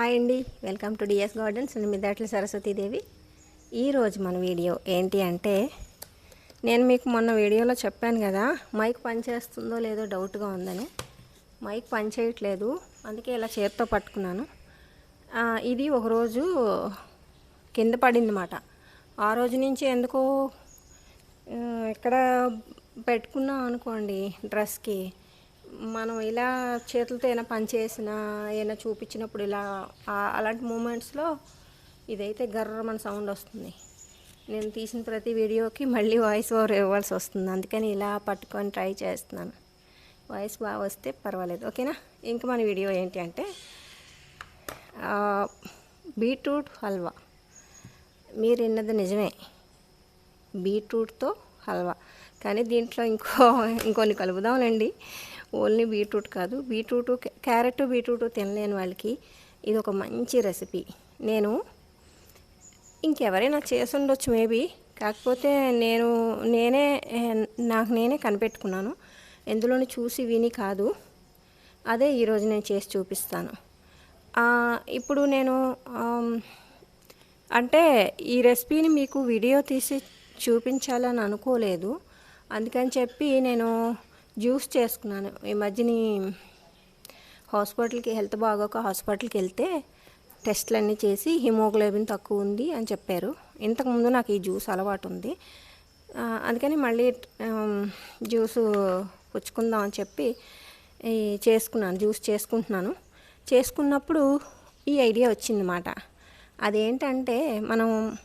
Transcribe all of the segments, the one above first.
Hi అండి. Welcome to DS gardens నేను మిదాట్ల సరస్వతీదేవి ఈరోజు మన వీడియో ఏంటి అంటే నేను మీకు మొన్న వీడియోలో చెప్పాను కదా మైక్ పనిచేస్తుందో లేదో డౌట్గా ఉందని. మైక్ పనిచేయట్లేదు అందుకే ఇలా చేతితో పట్టుకున్నాను. ఇది ఒకరోజు కింద పడిందన్నమాట. ఆ రోజు నుంచి ఎందుకో ఎక్కడ ఇక్కడ పెట్టుకున్నాం అనుకోండి డ్రెస్కి. మనం ఇలా చేతులతో ఏమైనా పని చేసినా ఏమైనా చూపించినప్పుడు ఇలా అలాంటి మూమెంట్స్లో ఇదైతే గర్రమన సౌండ్ వస్తుంది. నేను తీసిన ప్రతి వీడియోకి మళ్ళీ వాయిస్ ఓవర్ ఇవ్వాల్సి వస్తుంది. అందుకని ఇలా పట్టుకొని ట్రై చేస్తున్నాను. వాయిస్ బాగా వస్తే పర్వాలేదు. ఓకేనా? ఇంకా మన వీడియో ఏంటి అంటే బీట్రూట్ హల్వా. మీరు విన్నది నిజమే. బీట్రూట్తో హల్వా. కానీ దీంట్లో ఇంకో ఇంకొన్ని కలుపుదాంలేండి. ఓన్లీ బీట్రూట్ కాదు. బీట్రూట్ క్యారెట్ బీట్రూట్ తినలేని వాళ్ళకి ఇది ఒక మంచి రెసిపీ. నేను ఇంకెవరైనా చేసి ఉండొచ్చు మేబీ. కాకపోతే నేను నేనే నాకు నేనే కనిపెట్టుకున్నాను. ఎందులోని చూసి విని కాదు. అదే ఈరోజు నేను చేసి చూపిస్తాను. ఇప్పుడు నేను అంటే ఈ రెసిపీని మీకు వీడియో తీసి చూపించాలని అనుకోలేదు. అందుకని చెప్పి నేను జ్యూస్ చేసుకున్నాను. ఈ మధ్యని హాస్పిటల్కి హెల్త్ బాగోక హాస్పిటల్కి వెళ్తే టెస్ట్లు అన్నీ చేసి హిమోగ్లోబిన్ తక్కువ ఉంది అని చెప్పారు. ఇంతకుముందు నాకు ఈ జ్యూస్ అలవాటు ఉంది. అందుకని మళ్ళీ జ్యూస్ పుచ్చుకుందాం అని చెప్పి ఈ చేసుకున్నాను జ్యూస్ చేసుకుంటున్నాను. చేసుకున్నప్పుడు ఈ ఐడియా వచ్చిందన్నమాట. అదేంటంటే మనం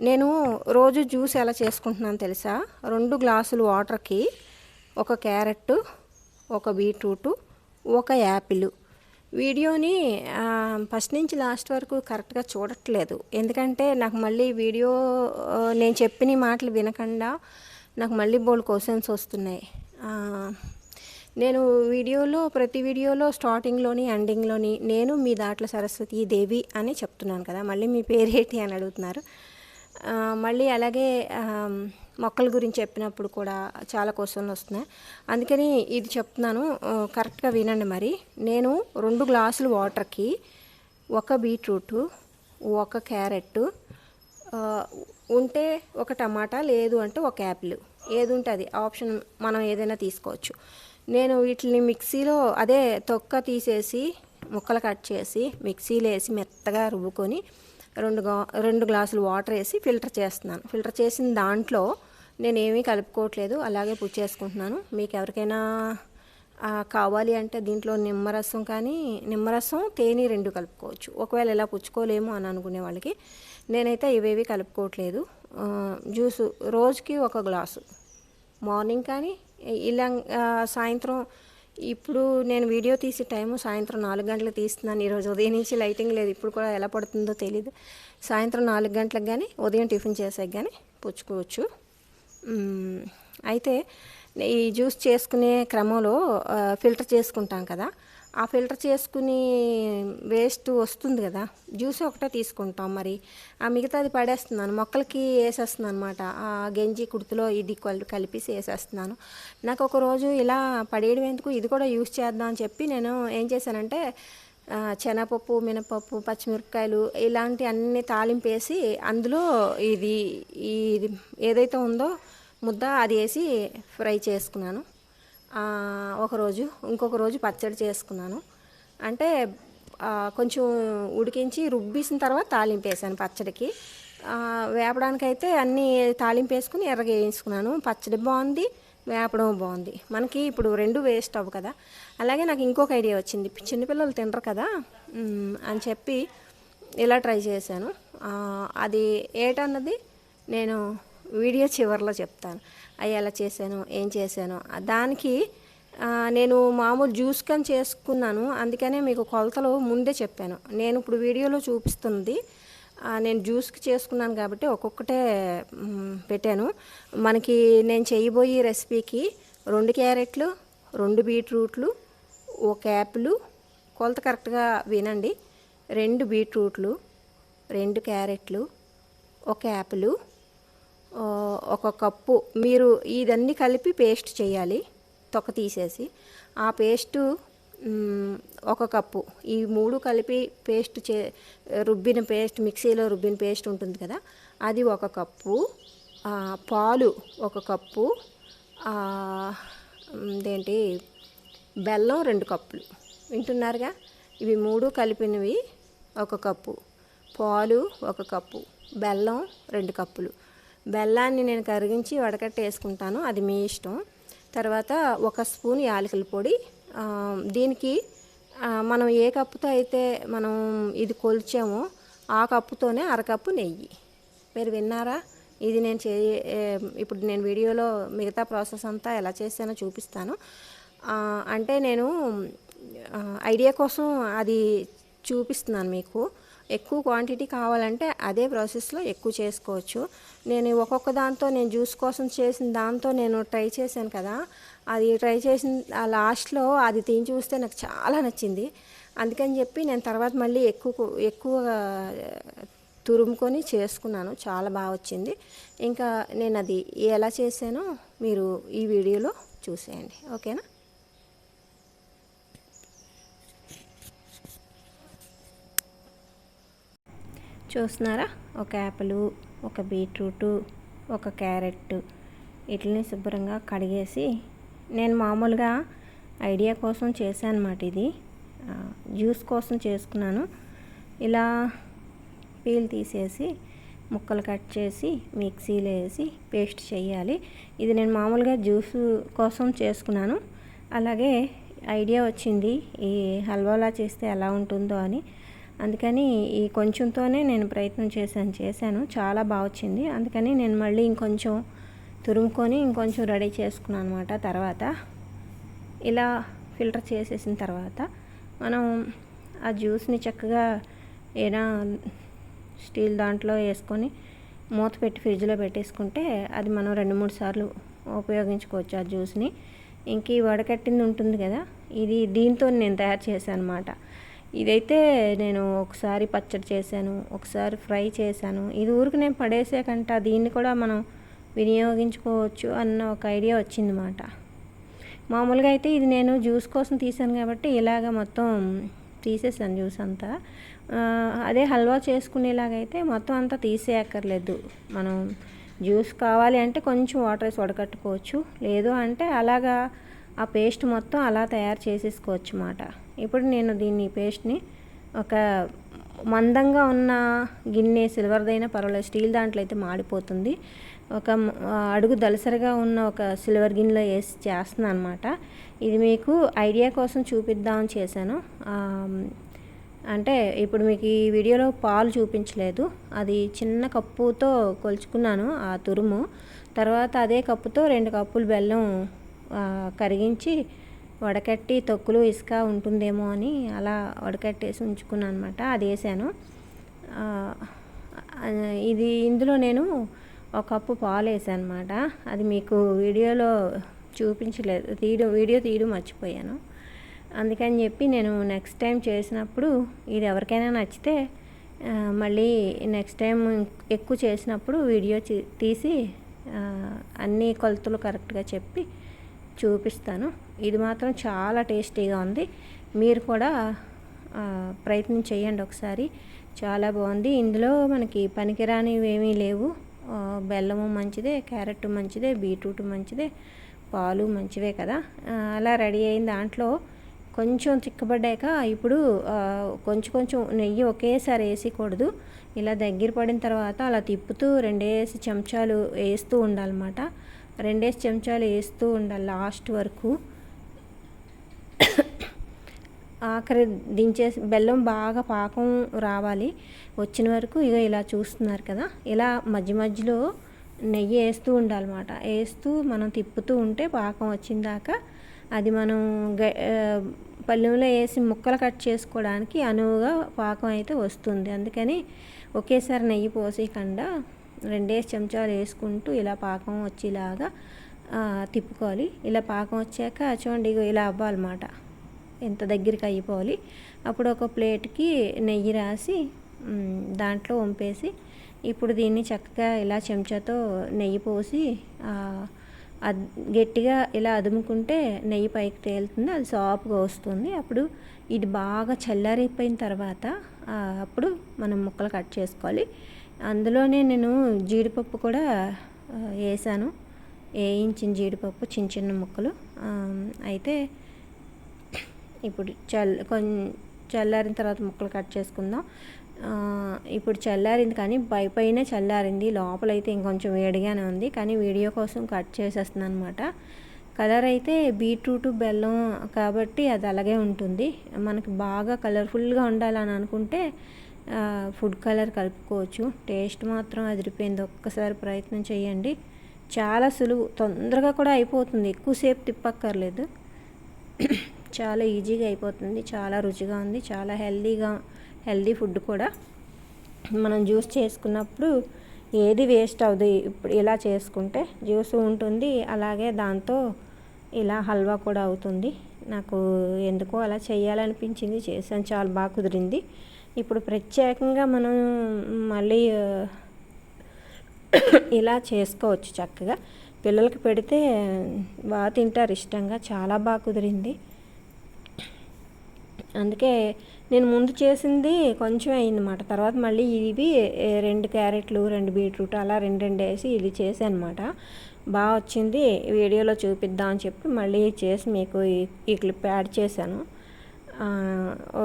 నేను రోజు జ్యూస్ ఎలా చేసుకుంటున్నాను తెలుసా? రెండు గ్లాసులు వాటర్కి ఒక క్యారెట్ ఒక బీట్రూటు ఒక యాపిల్. వీడియోని ఫస్ట్ నుంచి లాస్ట్ వరకు కరెక్ట్గా చూడట్లేదు. ఎందుకంటే నాకు మళ్ళీ వీడియో నేను చెప్పిన మాటలు వినకుండా నాకు మళ్ళీ బోల్డ్ క్వశ్చన్స్ వస్తున్నాయి. నేను వీడియోలో ప్రతి వీడియోలో స్టార్టింగ్లోని ఎండింగ్లోని నేను మీ దాంట్లో సరస్వతి దేవి అని చెప్తున్నాను కదా మళ్ళీ మీ పేరేంటి అని అడుగుతున్నారు. మళ్ళీ అలాగే మొక్కల గురించి చెప్పినప్పుడు కూడా చాలా క్వశ్చన్లు వస్తున్నాయి. అందుకని ఇది చెప్తున్నాను కరెక్ట్గా వినండి మరి. నేను రెండు గ్లాసులు వాటర్కి ఒక బీట్రూటు ఒక క్యారెట్ ఉంటే ఒక టమాటా లేదు అంటే ఒక యాపిల్. ఏది ఉంటే అది. ఆప్షన్ మనం ఏదైనా తీసుకోవచ్చు. నేను వీటిని మిక్సీలో అదే తొక్క తీసేసి ముక్కలు కట్ చేసి మిక్సీలో వేసి మెత్తగా రుబ్బుకొని రెండు రెండు గ్లాసులు వాటర్ వేసి ఫిల్టర్ చేస్తున్నాను. ఫిల్టర్ చేసిన దాంట్లో నేను ఏమీ కలుపుకోవట్లేదు అలాగే పుచ్చేసుకుంటున్నాను మీకు ఎవరికైనా కావాలి అంటే దీంట్లో నిమ్మరసం కానీ నిమ్మరసం తేనె రెండు కలుపుకోవచ్చు. ఒకవేళ ఇలా పుచ్చుకోలేము అని అనుకునే వాళ్ళకి నేనైతే ఇవేవి కలుపుకోవట్లేదు. జ్యూస్ జ్యూసు రోజుకి ఒక గ్లాసు. మార్నింగ్ కానీ ఇలా సాయంత్రం ఇప్పుడు నేను వీడియో తీసే టైము సాయంత్రం నాలుగు గంటలకు తీస్తున్నాను. ఈరోజు ఉదయం నుంచి లైటింగ్ లేదు. ఇప్పుడు కూడా ఎలా పడుతుందో తెలియదు సాయంత్రం నాలుగు గంటలకు కానీ ఉదయం టిఫిన్ చేసాక కానీ పుచ్చుకోవచ్చు. అయితే ఈ జ్యూస్ చేసుకునే క్రమంలో ఫిల్టర్ చేసుకుంటాం కదా. ఆ ఫిల్టర్ చేసుకుని వేస్ట్ వస్తుంది కదా. జ్యూస్ ఒకటే తీసుకుంటాం మరి. ఆ మిగతాది పడేస్తున్నాను. మొక్కలకి వేసేస్తున్నాను అనమాట ఆ గంజి కుర్తులో ఇది కల్- కలిపేసి వేసేస్తున్నాను. నాకు ఒక రోజు ఇలా పడేయడం ఎందుకు? ఇది కూడా యూస్ చేద్దాం అని చెప్పి నేను ఏం చేశానంటే శనగపప్పు మినపప్పు పచ్చిమిరపకాయలు ఇలాంటి అన్ని తాలింపు వేసి అందులో ఇది ఇది ఏదైతే ఉందో ముద్ద అది వేసి ఫ్రై చేసుకున్నాను. ఒకరోజు ఇంకొక రోజు పచ్చడి చేసుకున్నాను. అంటే కొంచెం ఉడికించి రుబ్బేసిన తర్వాత తాలింపు వేసాను పచ్చడికి. వేపడానికైతే అన్నీ తాలింపు వేసుకుని ఎర్రగా వేయించుకున్నాను. పచ్చడి బాగుంది వేపడం బాగుంది. మనకి ఇప్పుడు రెండు వేస్ట్ అవ్వు కదా. అలాగే నాకు ఇంకొక ఐడియా వచ్చింది. చిన్నపిల్లలు తినరు కదా అని చెప్పి ఇలా ట్రై చేశాను. అది ఏటన్నది నేను వీడియో చివరిలో చెప్తాను. అవి ఎలా చేశాను ఏం చేశాను. దానికి నేను మామూలు జ్యూస్ కని చేసుకున్నాను. అందుకనే మీకు కొలతలు ముందే చెప్పాను. నేను ఇప్పుడు వీడియోలో చూపిస్తుంది నేను జ్యూస్కి చేసుకున్నాను కాబట్టి ఒక్కొక్కటే పెట్టాను. మనకి నేను చేయబోయే రెసిపీకి రెండు క్యారెట్లు రెండు బీట్రూట్లు ఒక యాపిల్. కొలత కరెక్ట్గా వినండి. రెండు బీట్రూట్లు రెండు క్యారెట్లు ఒక యాపిల్. ఒక కప్పు. మీరు ఇదన్నీ కలిపి పేస్ట్ చేయాలి. తొక్క తీసేసి. ఆ పేస్టు ఒక కప్పు. ఈ మూడు కలిపి పేస్ట్ చే రుబ్బిన పేస్ట్ మిక్సీలో రుబ్బిన పేస్ట్ ఉంటుంది కదా అది ఒక కప్పు. పాలు ఒక కప్పు. ఆ, ఇదేంటి? బెల్లం రెండు కప్పులు. వింటున్నారుగా? ఇవి మూడు కలిపినవి ఒక కప్పు. పాలు ఒక కప్పు. బెల్లం రెండు కప్పులు. బెల్లాన్ని నేను కరిగించి వడకట్టి వేసుకుంటాను. అది మీ ఇష్టం. తర్వాత ఒక స్పూన్ యాలకుల పొడి. దీనికి మనం ఏ కప్పుతో అయితే మనం ఇది కొలిచామో ఆ కప్పుతోనే అరకప్పు నెయ్యి. మీరు విన్నారా? ఇది నేను చే ఇప్పుడు నేను వీడియోలో మిగతా ప్రాసెస్ అంతా ఎలా చేసానో చూపిస్తాను. అంటే నేను ఐడియా కోసం అది చూపిస్తున్నాను మీకు. ఎక్కువ క్వాంటిటీ కావాలంటే అదే ప్రాసెస్లో ఎక్కువ చేసుకోవచ్చు. నేను ఒక్కొక్క దాంతో నేను జ్యూస్ కోసం చేసిన దాంతో నేను ట్రై చేశాను కదా అది ట్రై చేసిన ఆ లాస్ట్లో అది తిని చూస్తే నాకు చాలా నచ్చింది. అందుకని చెప్పి నేను తర్వాత మళ్ళీ ఎక్కువ ఎక్కువ తురుముకొని చేసుకున్నాను. చాలా బాగా వచ్చింది. ఇంకా నేను అది ఎలా చేశానో మీరు ఈ వీడియోలో చూసేయండి. ఓకేనా? చూస్తున్నారా? ఒక యాపిల్ ఒక బీట్రూటు ఒక క్యారెట్. వీటిని శుభ్రంగా కడిగేసి నేను మామూలుగా ఐడియా కోసం చేశాను అన్నమాట ఇది జ్యూస్ కోసం చేసుకున్నాను. ఇలా పీల్ తీసేసి ముక్కలు కట్ చేసి మిక్సీలో వేసి పేస్ట్ చేయాలి. ఇది నేను మామూలుగా జ్యూస్ కోసం చేసుకున్నాను. అలాగే ఐడియా వచ్చింది ఈ హల్వాలా చేస్తే ఎలా ఉంటుందో అని. అందుకని ఈ కొంచెంతోనే నేను ప్రయత్నం చేశాను చేశాను. చాలా బాగా వచ్చింది అందుకని నేను మళ్ళీ ఇంకొంచెం తురుముకొని ఇంకొంచెం రెడీ చేసుకున్నాను అనమాట తర్వాత. ఇలా ఫిల్టర్ చేసేసిన తర్వాత మనం ఆ జ్యూస్ని చక్కగా ఏదైనా స్టీల్ దాంట్లో వేసుకొని మూత పెట్టి ఫ్రిడ్జ్లో పెట్టేసుకుంటే అది మనం రెండు మూడు సార్లు ఉపయోగించుకోవచ్చు ఆ జ్యూస్ని. ఇంక ఈ వడకట్టింది ఉంటుంది కదా ఇది దీంతో నేను తయారు చేశాను అనమాట ఇదైతే నేను ఒకసారి పచ్చడి చేశాను ఒకసారి ఫ్రై చేశాను. ఇది ఊరికి నేను పడేసాకంట దీన్ని కూడా మనం వినియోగించుకోవచ్చు అన్న ఒక ఐడియా వచ్చిందన్నమాట. మామూలుగా అయితే ఇది నేను జ్యూస్ కోసం తీసాను కాబట్టి ఇలాగ మొత్తం తీసేసాను జ్యూస్ అంతా. అదే హల్వా చేసుకునేలాగైతే మొత్తం అంతా తీసేయక్కర్లేదు. మనం జ్యూస్ కావాలి అంటే కొంచెం వాటర్ వేసి వడకట్టుకోవచ్చు. లేదు అంటే అలాగా ఆ పేస్ట్ మొత్తం అలా తయారు చేసేసుకోవచ్చు అన్నమాట. ఇప్పుడు నేను దీన్ని పేస్ట్ని ఒక మందంగా ఉన్న గిన్నె సిల్వర్దైనా పర్వాలేదు స్టీల్ దాంట్లో అయితే మాడిపోతుంది. ఒక అడుగు దలసరిగా ఉన్న ఒక సిల్వర్ గిన్నెలో వేసి చేస్తున్నాను అనమాట ఇది మీకు ఐడియా కోసం చూపిద్దామని చేశాను. అంటే ఇప్పుడు మీకు ఈ వీడియోలో పాలు చూపించలేదు. అది చిన్న కప్పుతో కొలుచుకున్నాను ఆ తురుము. తర్వాత అదే కప్పుతో రెండు కప్పులు బెల్లం కరిగించి వడకట్టి తొక్కులు ఇసుక ఉంటుందేమో అని అలా వడకట్టేసి ఉంచుకున్నాను అనమాట అది వేసాను. ఇది ఇందులో నేను ఒక కప్పు పాలు వేసాను అనమాట అది మీకు వీడియోలో చూపించలేదు. తీయడం వీడియో తీయడం మర్చిపోయాను. అందుకని చెప్పి నేను నెక్స్ట్ టైం చేసినప్పుడు ఇది ఎవరికైనా నచ్చితే మళ్ళీ నెక్స్ట్ టైం ఎక్కువ చేసినప్పుడు వీడియో తీసి అన్ని కొలతలు కరెక్ట్గా చెప్పి చూపిస్తాను. ఇది మాత్రం చాలా టేస్టీగా ఉంది. మీరు కూడా ప్రయత్నం చేయండి ఒకసారి. చాలా బాగుంది. ఇందులో మనకి పనికిరానివి ఏమీ లేవు. బెల్లము మంచిదే క్యారెట్ మంచిదే బీట్రూట్ మంచిదే పాలు మంచివే కదా. అలా రెడీ అయిన దాంట్లో కొంచెం చిక్కబడ్డాక ఇప్పుడు కొంచెం కొంచెం నెయ్యి ఒకేసారి వేసేయకూడదు ఇలా దగ్గర పడిన తర్వాత అలా తిప్పుతూ రెండేసి చెంచాలు వేస్తూ ఉండాలన్నమాట. రెండేసి చెంచాలు వేస్తూ ఉండాలి లాస్ట్ వరకు. ఆఖరి దించేసి బెల్లం బాగా పాకం రావాలి. వచ్చిన వరకు ఇక ఇలా చూస్తున్నారు కదా. ఇలా మధ్య మధ్యలో నెయ్యి వేస్తూ ఉండాలన్నమాట. వేస్తూ మనం తిప్పుతూ ఉంటే పాకం వచ్చిన దాకా అది మనం గ- పళ్ళెంలో వేసి ముక్కలు కట్ చేసుకోవడానికి అనువుగా పాకం అయితే వస్తుంది. అందుకని ఒకేసారి నెయ్యి పోసేయకుండా రెండేసి చెంచాలు వేసుకుంటూ ఇలా పాకం వచ్చేలాగా తిప్పుకోవాలి. ఇలా పాకం వచ్చాక చూడండి ఇలా అవ్వాలన్నమాట. ఎంత దగ్గరికి అయిపోవాలి. అప్పుడు ఒక ప్లేట్కి నెయ్యి రాసి దాంట్లో వంపేసి ఇప్పుడు దీన్ని చక్కగా ఇలా చెంచాతో నెయ్యి పోసి గట్టిగా ఇలా అదుముకుంటే నెయ్యి పైకి తేలుతుంది అది సాఫ్ట్గా వస్తుంది. అప్పుడు ఇది బాగా చల్లారిపోయిన తర్వాత అప్పుడు మనం ముక్కలు కట్ చేసుకోవాలి. అందులోనే నేను జీడిపప్పు కూడా వేసాను. వేయించిన జీడిపప్పు చిన్న చిన్న ముక్కలు అయితే ఇప్పుడు చల్ కొంచెం చల్లారిన తర్వాత ముక్కలు కట్ చేసుకుందాం. ఇప్పుడు చల్లారింది కానీ పై చల్లారింది లోపలైతే ఇంకొంచెం వేడిగానే ఉంది కానీ వీడియో కోసం కట్ చేసేస్తుంది అనమాట కలర్ అయితే బీట్రూట్ బెల్లం కాబట్టి అది అలాగే ఉంటుంది. మనకి బాగా కలర్ఫుల్గా ఉండాలని అనుకుంటే ఫుడ్ కలర్ కలుపుకోవచ్చు. టేస్ట్ మాత్రం అదిరిపోయింది. ఒక్కసారి ప్రయత్నం చేయండి. చాలా సులువు. తొందరగా కూడా అయిపోతుంది. ఎక్కువసేపు తిప్పక్కర్లేదు. చాలా ఈజీగా అయిపోతుంది. చాలా రుచిగా ఉంది. చాలా హెల్దీగా హెల్దీ ఫుడ్ కూడా. మనం జ్యూస్ చేసుకున్నప్పుడు ఏది వేస్ట్ అవుది ఇప్పుడు ఇలా చేసుకుంటే జ్యూస్ ఉంటుంది. అలాగే దాంతో ఇలా హల్వా కూడా అవుతుంది. నాకు ఎందుకో అలా చేయాలనిపించింది చేశాను. చాలా బాగా కుదిరింది. ఇప్పుడు ప్రత్యేకంగా మనం మళ్ళీ ఇలా చేసుకోవచ్చు చక్కగా. పిల్లలకి పెడితే బాగా తింటారు ఇష్టంగా. చాలా బాగా కుదిరింది. అందుకే నేను ముందు చేసింది కొంచెం అయిందన్నమాట. తర్వాత మళ్ళీ ఇవి రెండు క్యారెట్లు రెండు బీట్రూట్ అలా రెండు రెండు వేసి ఇది చేశాను అనమాట బాగా వచ్చింది. వీడియోలో చూపిద్దాం అని చెప్పి మళ్ళీ చేసి మీకు ఈ- క్లిప్ యాడ్ చేశాను.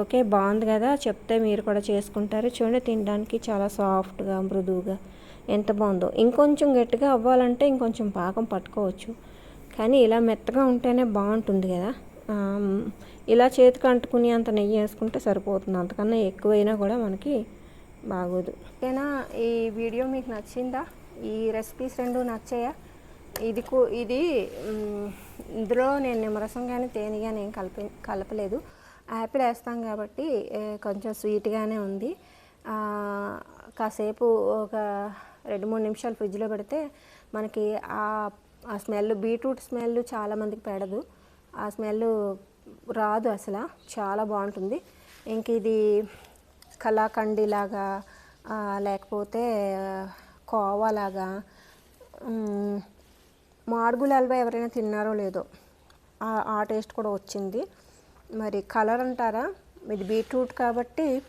ఓకే బాగుంది కదా. చెప్తే మీరు కూడా చేసుకుంటారు. చూడండి తినడానికి చాలా సాఫ్ట్గా మృదువుగా. ఎంత బాగుందో. ఇంకొంచెం గట్టిగా అవ్వాలంటే ఇంకొంచెం పాకం పట్టుకోవచ్చు. కానీ ఇలా మెత్తగా ఉంటేనే బాగుంటుంది కదా. ఇలా చేతికి అంటుకుని అంత నెయ్యి వేసుకుంటే సరిపోతుంది. అంతకన్నా ఎక్కువైనా కూడా మనకి బాగోదు. ఓకేనా? ఈ వీడియో మీకు నచ్చిందా? ఈ రెసిపీస్ రెండు నచ్చాయా? ఇది కూ ఇది ఇందులో నేను నిమ్మరసం కానీ తేనె కానీ ఏం కలిపి కలపలేదు. యాపిల్ వేస్తాం కాబట్టి కొంచెం స్వీట్గానే ఉంది. కాసేపు ఒక రెండు మూడు నిమిషాలు ఫ్రిడ్జ్లో పెడితే మనకి ఆ ఆ స్మెల్ బీట్రూట్ స్మెల్ చాలామందికి పెడదు. ఆ స్మెల్ రాదు అసలు. చాలా బాగుంటుంది. ఇంక ఇది కళాఖండి లాగా లేకపోతే కోవా లాగా మాడుగుల హల్వా ఎవరైనా తిన్నారో లేదో ఆ- టేస్ట్ కూడా వచ్చింది. మరి కలర్ అంటారా? ఇది బీట్రూట్ కాబట్టి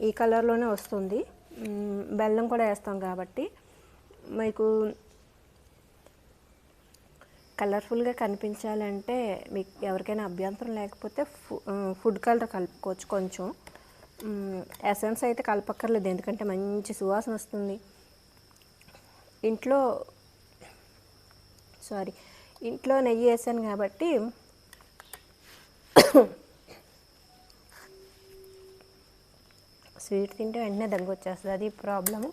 ఈ కలర్లోనే వస్తుంది. బెల్లం కూడా వేస్తాం కాబట్టి మీకు కలర్ఫుల్గా కనిపించాలంటే మీకు ఎవరికైనా అభ్యంతరం లేకపోతే ఫు ఫుడ్ కలర్ కలుపుకోవచ్చు కొంచెం. ఎసెన్స్ అయితే కలపక్కర్లేదు ఎందుకంటే మంచి సువాసన వస్తుంది. ఇంట్లో సారీ ఇంట్లో నెయ్యి వేసాను కాబట్టి స్వీట్ తింటే వెంటనే దగ్గు వచ్చేస్తుంది అది ప్రాబ్లము.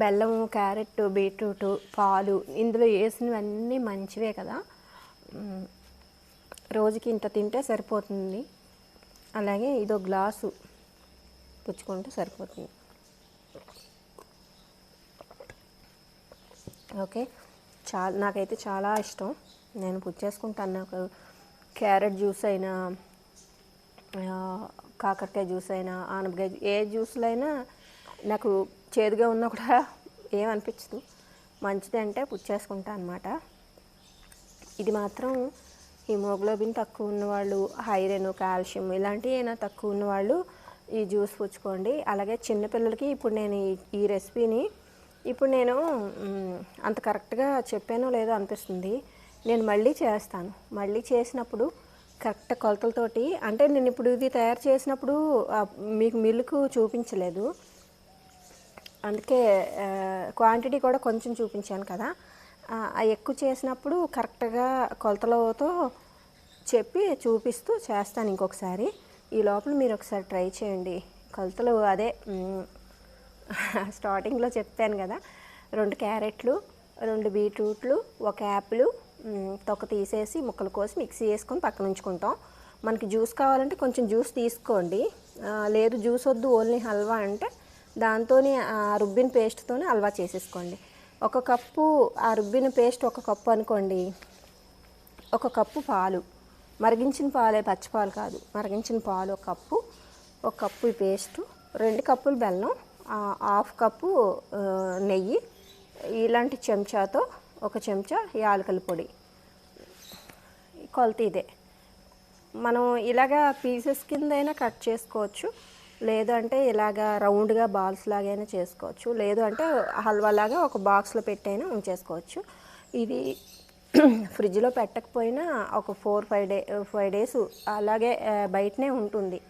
బెల్లము క్యారెట్ బీట్రూట్ పాలు ఇందులో వేసినవన్నీ మంచివే కదా. రోజుకి ఇంత తింటే సరిపోతుంది. అలాగే ఇదో గ్లాసు పుచ్చుకుంటే సరిపోతుంది. ఓకే. చాలా నాకైతే చాలా ఇష్టం. నేను పుచ్చేసుకుంటాను. నాకు క్యారెట్ జ్యూస్ అయినా కాకరకాయ జ్యూస్ అయినా ఆనపకాయ ఏ జ్యూస్లో అయినా నాకు చేదుగా ఉన్నా కూడా ఏమనిపించదు మంచిది అంటే పుచ్చేసుకుంటా అనమాట ఇది మాత్రం హిమోగ్లోబిన్ తక్కువ ఉన్నవాళ్ళు ఐరన్ కాల్షియం ఇలాంటివి ఏమైనా తక్కువ ఉన్నవాళ్ళు ఈ జ్యూస్ పుచ్చుకోండి. అలాగే చిన్నపిల్లలకి ఇప్పుడు నేను ఈ- ఈ రెసిపీని ఇప్పుడు నేను అంత కరెక్ట్గా చెప్పానో లేదో అనిపిస్తుంది. నేను మళ్ళీ చేస్తాను. మళ్ళీ చేసినప్పుడు కరెక్ట్ కొలతలతోటి అంటే నేను ఇప్పుడు ఇది తయారు చేసినప్పుడు మీకు మిల్క్ చూపించలేదు. అందుకే క్వాంటిటీ కూడా కొంచెం చూపించాను కదా. ఆ ఎక్కువ చేసినప్పుడు కరెక్ట్గా కొలతలతో చెప్పి చూపిస్తూ చేస్తాను ఇంకొకసారి. ఈ లోపల మీరు ఒకసారి ట్రై చేయండి. కొలతలు అదే స్టార్టింగ్లో చెప్పాను కదా. రెండు క్యారెట్లు రెండు బీట్రూట్లు ఒక యాపిల్ తొక్క తీసేసి ముక్కలు కోసి మిక్సీ వేసుకొని పక్కన ఉంచుకుంటాం. మనకి జ్యూస్ కావాలంటే కొంచెం జ్యూస్ తీసుకోండి. లేదు జ్యూస్ వద్దు ఓన్లీ హల్వా అంటే దాంతోనే ఆ రుబ్బిన పేస్ట్తోనే హల్వా చేసేసుకోండి. ఒక కప్పు ఆ రుబ్బిన పేస్ట్ ఒక కప్పు అనుకోండి. ఒక కప్పు పాలు. మరిగించిన పాలే పచ్చిపాలు కాదు. మరిగించిన పాలు ఒక కప్పు ఒక కప్పు పేస్టు రెండు కప్పులు బెల్లం హాఫ్ కప్పు నెయ్యి ఇలాంటి చెంచాతో ఒక చెంచా యాలకల పొడి. కొలత ఇదే. మనం ఇలాగా పీసెస్ కింద అయినా కట్ చేసుకోవచ్చు. లేదు అంటే ఇలాగా రౌండ్గా బాల్స్ లాగైనా చేసుకోవచ్చు. లేదు అంటే హల్వా లాగా ఒక బాక్స్లో పెట్టైనా ఉంచేసుకోవచ్చు. ఇది ఫ్రిడ్జ్లో పెట్టకపోయినా ఒక four five day five days అలాగే బయటనే ఉంటుంది.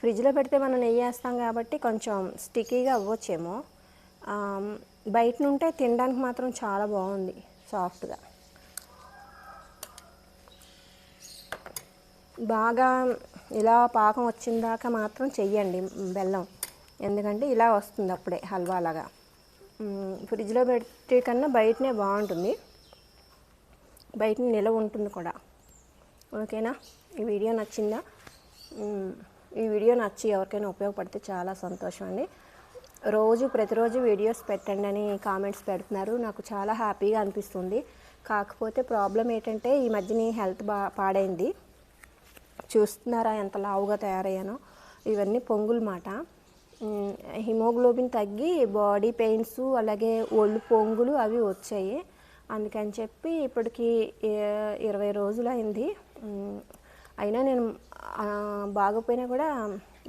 ఫ్రిడ్జ్లో పెడితే మనం నెయ్యి వేస్తాం కాబట్టి కొంచెం స్టిక్కీగా అవ్వచ్చేమో. బయట నుంటే తినడానికి మాత్రం చాలా బాగుంది సాఫ్ట్గా. బాగా ఇలా పాకం వచ్చిన దాకా మాత్రం చెయ్యండి బెల్లం. ఎందుకంటే ఇలా వస్తుంది అప్పుడే హల్వా లాగా. ఫ్రిడ్జ్లో పెట్టే కన్నా బయటనే బాగుంటుంది. బయట నిలవ ఉంటుంది కూడా. ఓకేనా? ఈ వీడియో నచ్చిందా? ఈ వీడియో నచ్చి ఎవరికైనా ఉపయోగపడితే చాలా సంతోషం అండి. రోజు ప్రతిరోజు వీడియోస్ పెట్టండి అని కామెంట్స్ పెడుతున్నారు. నాకు చాలా హ్యాపీగా అనిపిస్తుంది. కాకపోతే ప్రాబ్లం ఏంటంటే ఈ మధ్యని హెల్త్ బా పాడైంది. చూస్తున్నారా ఎంత లావుగా తయారయ్యానో. ఇవన్నీ పొంగులు మాట. హిమోగ్లోబిన్ తగ్గి బాడీ పెయిన్స్ అలాగే ఒళ్ళు పొంగులు అవి వచ్చాయి. అందుకని చెప్పి ఇప్పటికి ఇరవై రోజులు అయింది అయినా నేను బాగపోయినా బాగోపోయినా కూడా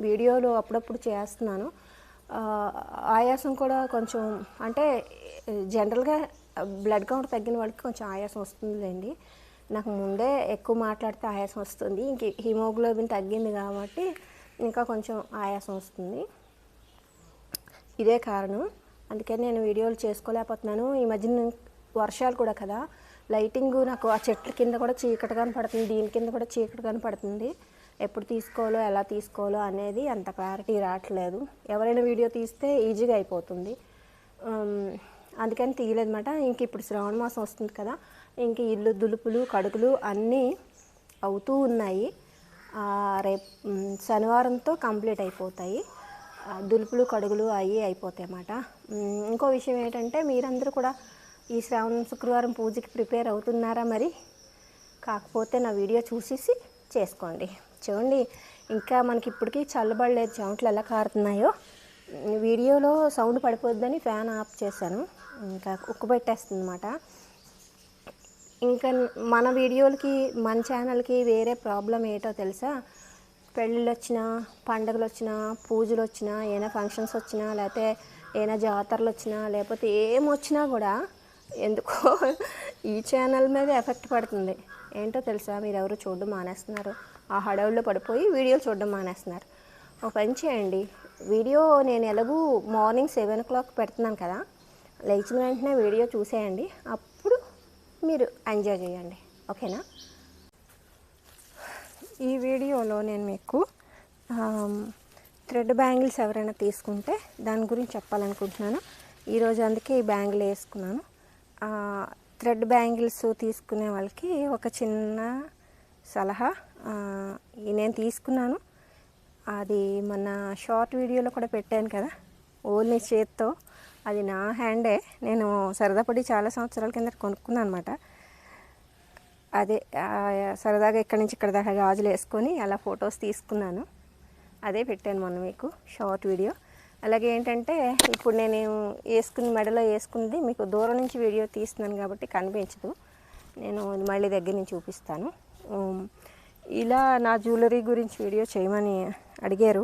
వీడియోలు అప్పుడప్పుడు చేస్తున్నాను. ఆయాసం కూడా కొంచెం అంటే జనరల్గా బ్లడ్ కౌంట్ తగ్గిన వాళ్ళకి కొంచెం ఆయాసం వస్తుందిలేండి. నాకు ముందే ఎక్కువ మాట్లాడితే ఆయాసం వస్తుంది. ఇంక హిమోగ్లోబిన్ తగ్గింది కాబట్టి ఇంకా కొంచెం ఆయాసం వస్తుంది. ఇదే కారణం. అందుకని నేను వీడియోలు చేసుకోలేకపోతున్నాను. ఈ మధ్యన వర్షాలు కూడా కదా. లైటింగ్ నాకు ఆ చెట్ల కింద కూడా చీకటి కనపడుతుంది దీని కింద కూడా చీకటి కనపడుతుంది ఎప్పుడు తీసుకోవాలో ఎలా తీసుకోవాలో అనేది అంత క్లారిటీ రావట్లేదు. ఎవరైనా వీడియో తీస్తే ఈజీగా అయిపోతుంది. అందుకని తీయలేదన్నమాట. ఇంక ఇప్పుడు శ్రావణ మాసం వస్తుంది కదా ఇంక ఇల్లు దులుపులు కడుగులు అన్నీ అవుతూ ఉన్నాయి. రేపు శనివారంతో కంప్లీట్ అయిపోతాయి. దులుపులు కడుగులు అవి అయిపోతాయి అన్నమాట. ఇంకో విషయం ఏంటంటే మీరందరూ కూడా ఈ శ్రావణ శుక్రవారం పూజకి ప్రిపేర్ అవుతున్నారా మరి? కాకపోతే నా వీడియో చూసేసి చేసుకోండి. చూడండి. ఇంకా మనకి ఇప్పటికీ చల్లబడలేదు. చెమటలు ఎలా కారుతున్నాయో. వీడియోలో సౌండ్ పడిపోద్దని ఫ్యాన్ ఆఫ్ చేశాను. ఇంకా ఉక్కు పెట్టేస్తుంది అనమాట ఇంకా మన వీడియోలకి మన ఛానల్కి వేరే ప్రాబ్లం ఏంటో తెలుసా? పెళ్ళిళ్ళు వచ్చినా పండుగలు వచ్చినా పూజలు వచ్చినా ఏమైనా ఫంక్షన్స్ వచ్చినా లేకపోతే ఏమైనా జాతరలు వచ్చినా లేకపోతే ఏం వచ్చినా కూడా ఎందుకో ఈ ఛానల్ మీద ఎఫెక్ట్ పడుతుంది. ఏంటో తెలుసా? మీరు ఎవరు చూడడం మానేస్తున్నారు. ఆ హడవుల్లో పడిపోయి వీడియోలు చూడడం మానేస్తున్నారు. ఒక పని చేయండి. వీడియో నేను ఎలాగూ మార్నింగ్ సెవెన్ ఓ క్లాక్ పెడుతున్నాను కదా లేచిన వెంటనే వీడియో చూసేయండి. అప్పుడు మీరు ఎంజాయ్ చేయండి. ఓకేనా? ఈ వీడియోలో నేను మీకు థ్రెడ్ బ్యాంగిల్స్ ఎవరైనా తీసుకుంటే దాని గురించి చెప్పాలనుకుంటున్నాను. ఈరోజు అందుకే ఈ బ్యాంగిల్ వేసుకున్నాను. థ్రెడ్ బ్యాంగిల్స్ తీసుకునే వాళ్ళకి ఒక చిన్న సలహా నేను తీసుకున్నాను. అది మన షార్ట్ వీడియోలో కూడా పెట్టాను కదా ఓన్లీ చేత్తో. అది నా హ్యాండే. నేను సరదాపడి చాలా సంవత్సరాల కింద కొనుక్కున్నాను అనమాట అదే సరదాగా ఇక్కడి నుంచి ఇక్కడ దాకా గాజులు వేసుకొని అలా ఫొటోస్ తీసుకున్నాను. అదే పెట్టాను మొన్న మీకు షార్ట్ వీడియో. అలాగే ఏంటంటే ఇప్పుడు నేను వేసుకుని మెడలో వేసుకుంది మీకు దూరం నుంచి వీడియో తీస్తున్నాను కాబట్టి కనిపించదు. నేను మళ్ళీ దగ్గర నుంచి చూపిస్తాను. ఇలా నా జ్యువెలరీ గురించి వీడియో చేయమని అడిగారు.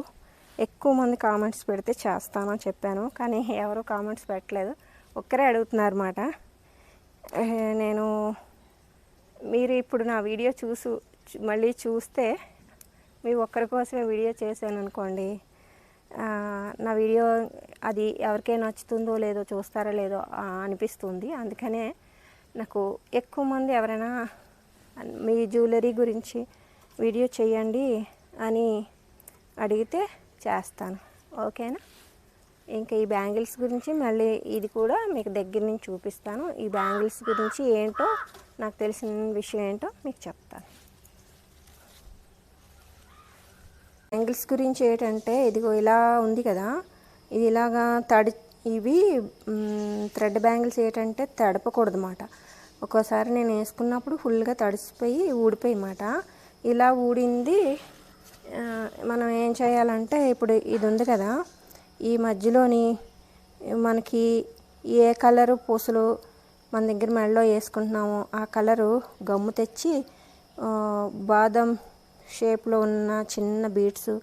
ఎక్కువ మంది కామెంట్స్ పెడితే చేస్తానని చెప్పాను కానీ ఎవరు కామెంట్స్ పెట్టలేదు. ఒక్కరే అడుగుతున్నారు అన్నమాట నేను మీరు ఇప్పుడు నా వీడియో చూసు మళ్ళీ చూస్తే మీ ఒక్కరి కోసమే వీడియో చేశాను అనుకోండి. నా వీడియో అది ఎవరికైనా నచ్చుతుందో లేదో చూస్తారో లేదో అనిపిస్తుంది. అందుకనే నాకు ఎక్కువ మంది ఎవరైనా మీ జ్యువెలరీ గురించి వీడియో చేయండి అని అడిగితే చేస్తాను. ఓకేనా? ఇంకా ఈ బ్యాంగిల్స్ గురించి మళ్ళీ ఇది కూడా మీకు దగ్గర నుంచి చూపిస్తాను. ఈ బ్యాంగిల్స్ గురించి ఏంటో నాకు తెలిసిన విషయం ఏంటో మీకు చెప్తాను. బ్యాంగిల్స్ గురించి ఏంటంటే ఇదిగో ఇలా ఉంది కదా. ఇది ఇలాగా తడి ఇవి థ్రెడ్ బ్యాంగిల్స్ ఏంటంటే తడపకూడదు అన్నమాట ఒక్కోసారి నేను వేసుకున్నప్పుడు ఫుల్గా తడిసిపోయి ఊడిపోయి ఇలా ఊడింది మనం ఏం చేయాలంటే ఇప్పుడు ఇది ఉంది కదా ఈ మధ్యలోని మనకి ఏ కలరు పూసలు మన దగ్గర మెడలో వేసుకుంటున్నామో ఆ కలరు గమ్ము తెచ్చి బాదం షేప్లో ఉన్న చిన్న బీడ్స్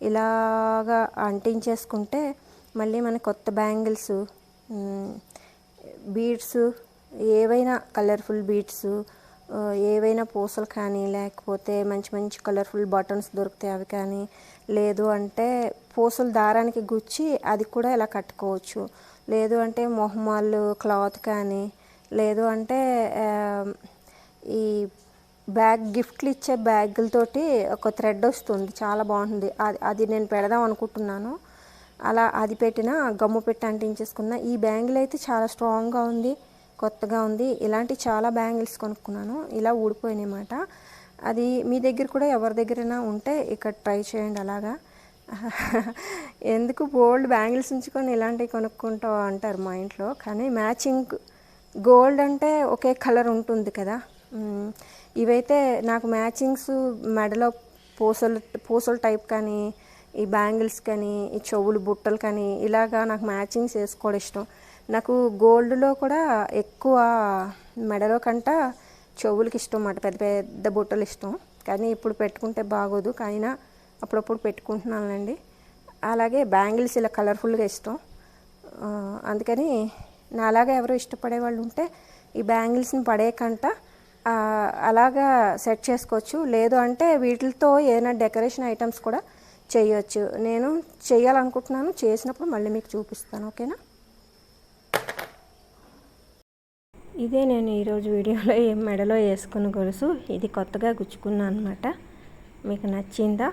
ఇలాగా అంటించేసుకుంటే మళ్ళీ మన కొత్త బ్యాంగిల్స్ బీడ్స్ ఏవైనా కలర్ఫుల్ బీడ్స్ ఏవైనా పూసలు కానీ లేకపోతే మంచి మంచి కలర్ఫుల్ బటన్స్ దొరుకుతాయి అవి కానీ. లేదు అంటే పూసలు దారానికి గుచ్చి అది కూడా ఇలా కట్టుకోవచ్చు. లేదు అంటే మొహమాలు క్లాత్ కానీ. లేదు అంటే ఈ బ్యాగ్ గిఫ్ట్లు ఇచ్చే బ్యాగులతోటి ఒక థ్రెడ్ వస్తుంది. చాలా బాగుంటుంది. అది అది నేను పెడదాం అనుకుంటున్నాను. అలా అది పెట్టిన గమ్ము పెట్టి అంటించేసుకున్న ఈ బ్యాంగిల్ అయితే చాలా స్ట్రాంగ్గా ఉంది. కొత్తగా ఉంది. ఇలాంటి చాలా బ్యాంగిల్స్ కొనుక్కున్నాను. ఇలా ఊడిపోయినాయి అన్నమాట. అది మీ దగ్గర కూడా ఎవరి దగ్గరైనా ఉంటే ఇక్కడ ట్రై చేయండి అలాగా. ఎందుకు బోల్డ్ బ్యాంగిల్స్ ఉంచుకొని ఇలాంటివి కొనుక్కుంటావు అంటారు మా ఇంట్లో. కానీ మ్యాచింగ్ గోల్డ్ అంటే ఒకే కలర్ ఉంటుంది కదా. ఇవైతే నాకు మ్యాచింగ్స్ మెడలో పూసలు పూసలు టైప్ కానీ ఈ బ్యాంగిల్స్ కానీ ఈ చెవులు బుట్టలు కానీ ఇలాగా నాకు మ్యాచింగ్స్ వేసుకోవడం ఇష్టం. నాకు గోల్డ్లో కూడా ఎక్కువ మెడలో కంట చెవులకి ఇష్టం అన్నమాట. పెద్ద పెద్ద బుట్టలు ఇష్టం. కానీ ఇప్పుడు పెట్టుకుంటే బాగోదు. కానీ అప్పుడప్పుడు పెట్టుకుంటున్నానండి అలాగే బ్యాంగిల్స్ ఇలా కలర్ఫుల్గా ఇష్టం. అందుకని నాలాగా ఎవరో ఇష్టపడే వాళ్ళు ఉంటే ఈ బ్యాంగిల్స్ని పడేయకంట అలాగా సెట్ చేసుకోవచ్చు. లేదు అంటే వీటితో ఏదైనా డెకరేషన్ ఐటమ్స్ కూడా చేయొచ్చు. నేను చేయాలనుకుంటున్నాను చేసినప్పుడు మళ్ళీ మీకు చూపిస్తాను. ఓకేనా? ఇదే నేను ఈరోజు వీడియోలో ఏ మెడలో వేసుకున్న గొలుసు. ఇది కొత్తగా గుచ్చుకున్నాను అనమాట మీకు నచ్చిందా?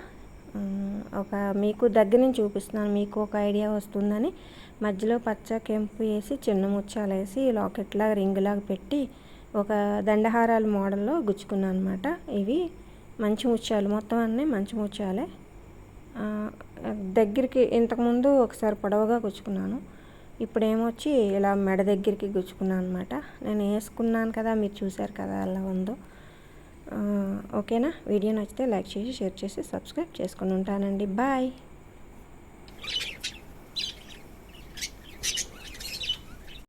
ఒక మీకు దగ్గర నుంచి చూపిస్తున్నాను. మీకు ఒక ఐడియా వస్తుందని. మధ్యలో పచ్చ కెంపు వేసి చిన్న ముచ్చాలు వేసి లాకెట్లాగా రింగులాగా పెట్టి ఒక దండహారాల మోడల్లో గుచ్చుకున్నాను అనమాట ఇవి మంచి ముత్యాలు మొత్తం అన్నీ మంచి ముత్యాలే దగ్గరికి ఇంతకుముందు ఒకసారి పొడవుగా గుచ్చుకున్నాను. ఇప్పుడు ఏమొచ్చి ఇలా మెడ దగ్గరికి గుచ్చుకున్నాను అనమాట నేను వేసుకున్నాను కదా మీరు చూశారు కదా అలా ఉందో. ఓకేనా? వీడియో నచ్చితే లైక్ చేసి షేర్ చేసి సబ్స్క్రైబ్ చేసుకుని ఉంటానండి. బాయ్.